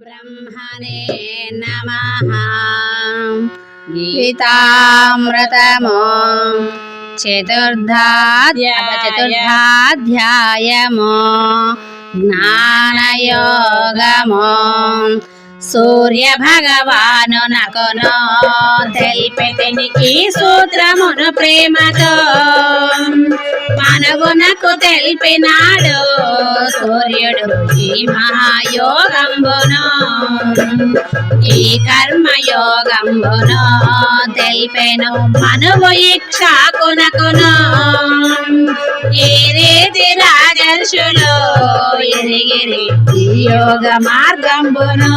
బ్రహ్మణే నమః గీతామృతమో చతుర్థాధ్యాయ చతుర్థాధ్యాయమో జ్ఞానయోగమో సూర్య భగవాను నకును తెలిపెతినికి సూత్రమును ప్రేమతో మనవునకు తెలిపినాడు సూర్యుడు ఈ మహాయోగంబును. ఈ కర్మయోగంబును తెలిపెను మనవు ఇక్షాకునకును. ఈ రీతి రాజర్షులు ఎరిగిరి ఈ యోగ మార్గంబును.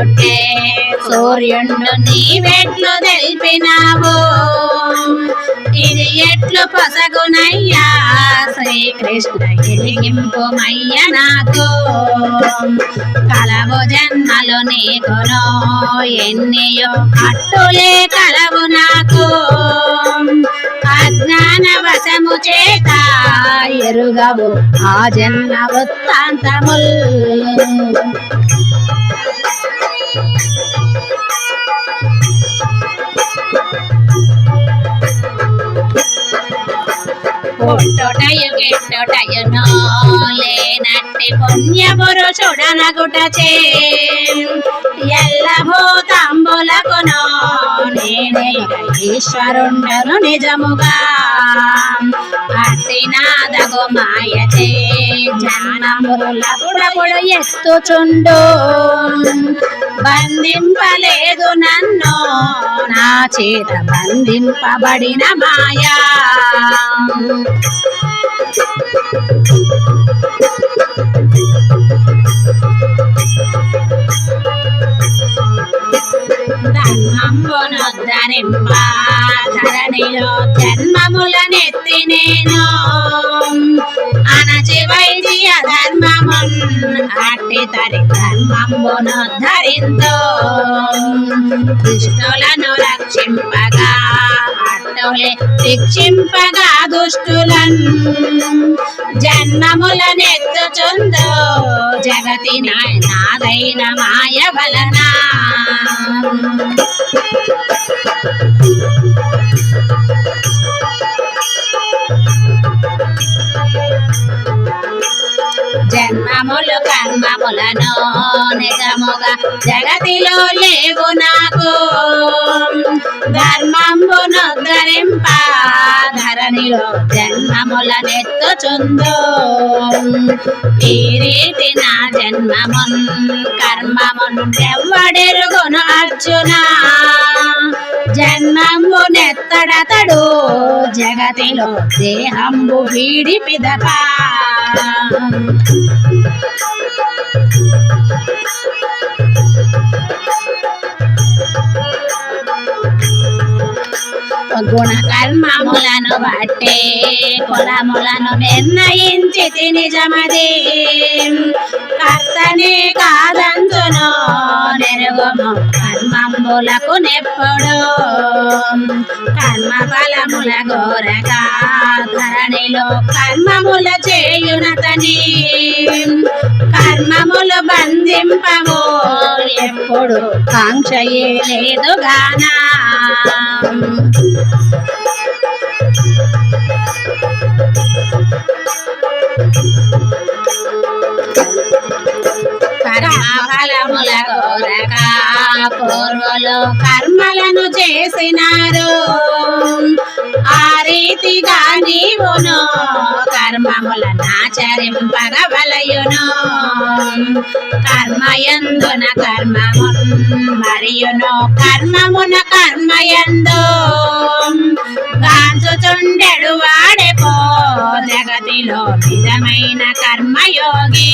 పొట్టే సూర్యుడు నీవెట్లు తెలిపినావు? ఇది ఎట్లు పొసగునయ్యా? శ్రీకృష్ణ ఎలిగింపుమయ్య నాకు? కలవు జన్మలు నీకును ఎన్నియో అట్టులే కలవు నాకు? అజ్ఞాన వశము చేత ఎరుగవు ఆ జన్మ వృత్తాంతముల్. పుట్టుటయు గిట్టుటయును లేనట్టి పుణ్య పురుషుడనగుటచే ఎల్ల భూతంబులకునో నేనే ఈశ్వరుండను నిజముగా. అట్టి నాదగు మాయచే జన్మములపుడపుడు ఎత్తుచుండు. బంధింపలేదు నన్ను చేత బంధింపబడిన మాయా. ధర్మంబునొద్దరింప ధరణిలో జన్మములనెత్తి నేను. అనచి వైద్య ధర్మమున్ అట్టి తరి ధర్మంబునొద్ధరింతో దుష్టులను శిక్షింపగా అట్టులే శిక్షింపగా దుష్టులన్. జన్మములనెత్తుచుందో జగతి నాదైన మాయ వలన ధర్మంబును ధరింప ధరణిలో జన్మములనెత్తుచుందో ఈ రీతి నా జన్మమున్ కర్మమున్ ఎవ్వడెరుగును అర్జున? జన్మము నెత్తడతడు జగతిలో దేహంబు వీడి పిదపా గుణకర్మములను బట్టే కులములను నిర్ణయించి నిజమది. కర్తనే కాదంతును నెరుగుము కర్మములకు నెప్పుడు. కర్మ ఫలముల గోరక ధరణిలో కర్మముల చేయునతని. కర్మములు బంధింపము ఎప్పుడు కాంక్షయే లేదు గానా కోరక పూర్వులు కర్మలను చేసినారు. ఆ రీతిగా నీవును కర్మములను ఆచరింపగవలయును. కర్మయందున కర్మము మరియును కర్మమున కర్మయందు. గాంచుచుండెడు వాడెపో జగతిలో నిజమైన కర్మయోగి.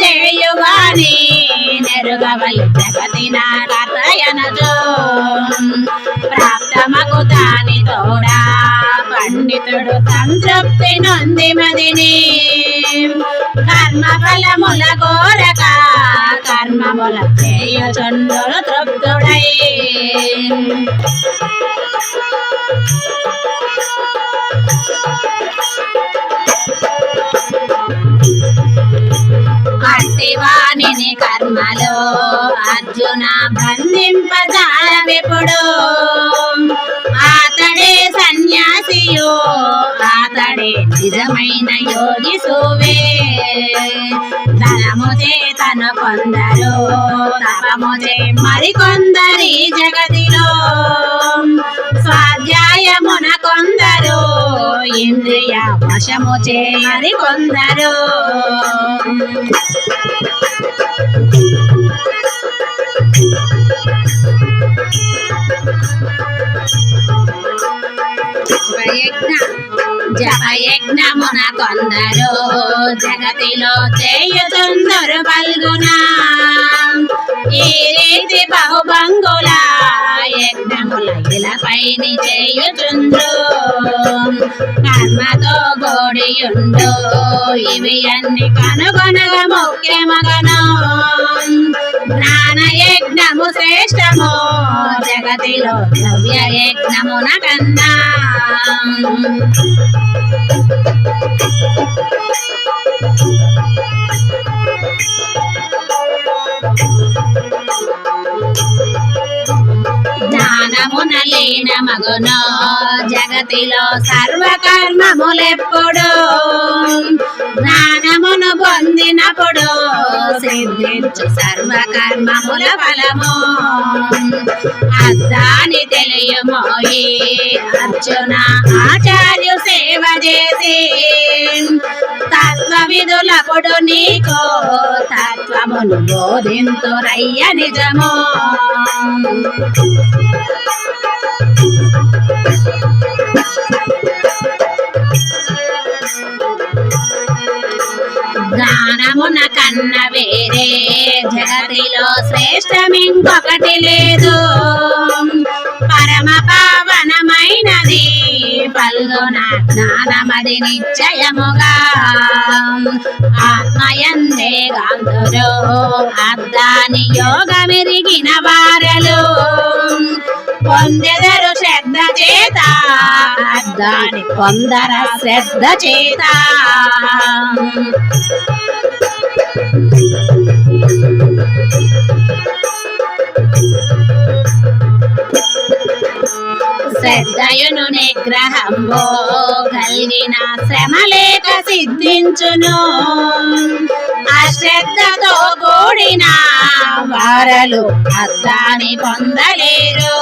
గోరక కర్మమును చేయువాని నెరు ఎరుగవలి జగతిన కథయనజో దాని తోడా. పండితుడు సంతృప్తి నొంది మదిని. కర్మ ఫలముల కోరక కర్మముల చేయుచుండు తృప్తుడై. ఆతడే నిజమైన యోగి సువే. ధనము చేతను కొందరు తపము చే మరికొందరి జగతిలో. స్వాధ్యాయమున కొందరు ఇంద్రియ వశము చే మరికొందరు. జపయజ్ఞ జపయజ్ఞమున కొందరు జగతిలో చేయుతుందరు పల్గున. ఈ రీతి బహుబంగుల యజ్ఞముల ఇలపైని చేయుచుండ్రు కర్మతో గోడియుండు ఇవి అన్ని కనుగొనగా ముఖ్యమగను. జ్ఞాన యజ్ఞము శ్రేష్టము. జగతిలో ద్రవ్య యజ్ఞమున కన్నా జ్ఞానమున మగును జగతిలో సర్వకర్మములెప్పుడు? జ్ఞానమును పొందినప్పుడు సిద్ధించు సర్వకర్మముల ఫలము. అద్దాని తెలియమోయి అర్జున ఆచార్యు సేవ చేసి తత్వ విధులప్పుడు నీకు తత్వమును బోధింతురయ్య నిజము. జ్ఞానమున కన్న వేరే జగతిలో శ్రేష్టమింకొకటి లేదు. పరమ పావనమైనది పల్గొన జ్ఞానమది నిశ్చయముగా. ఆత్మయందే గాంధులు అద్దాని యోగమెరిగిన వారలు. పొందెదరు చేత. దాని కొందర శ్రద్ధ చేత. శ్రద్ధయును నిగ్రహంబో కలిగిన శ్రమ లేక సిద్ధించును. అశ్రద్ధతో కూడిన వారలు అర్థాన్ని పొందలేరు.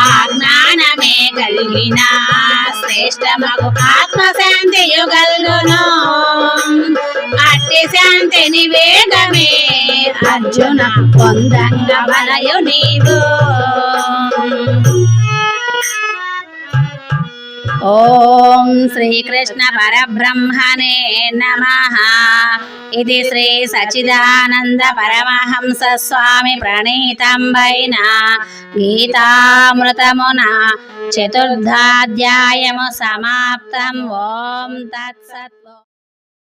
ఆ జ్ఞానమే కలిగిన శ్రేష్టమగు ఆత్మశాంతి కలుగును అట్టి శాంతిని వేగమే అర్జున పొందంగ వలయు నీవు. ఓం శ్రీకృష్ణ పరబ్రహ్మణే నమ. ఇది శ్రీ సచిదానంద పరమహంస స్వామి ప్రణీతంబైన గీతామృతమున చతుర్థాధ్యాయము సమాప్తం. ఓం తత్సత్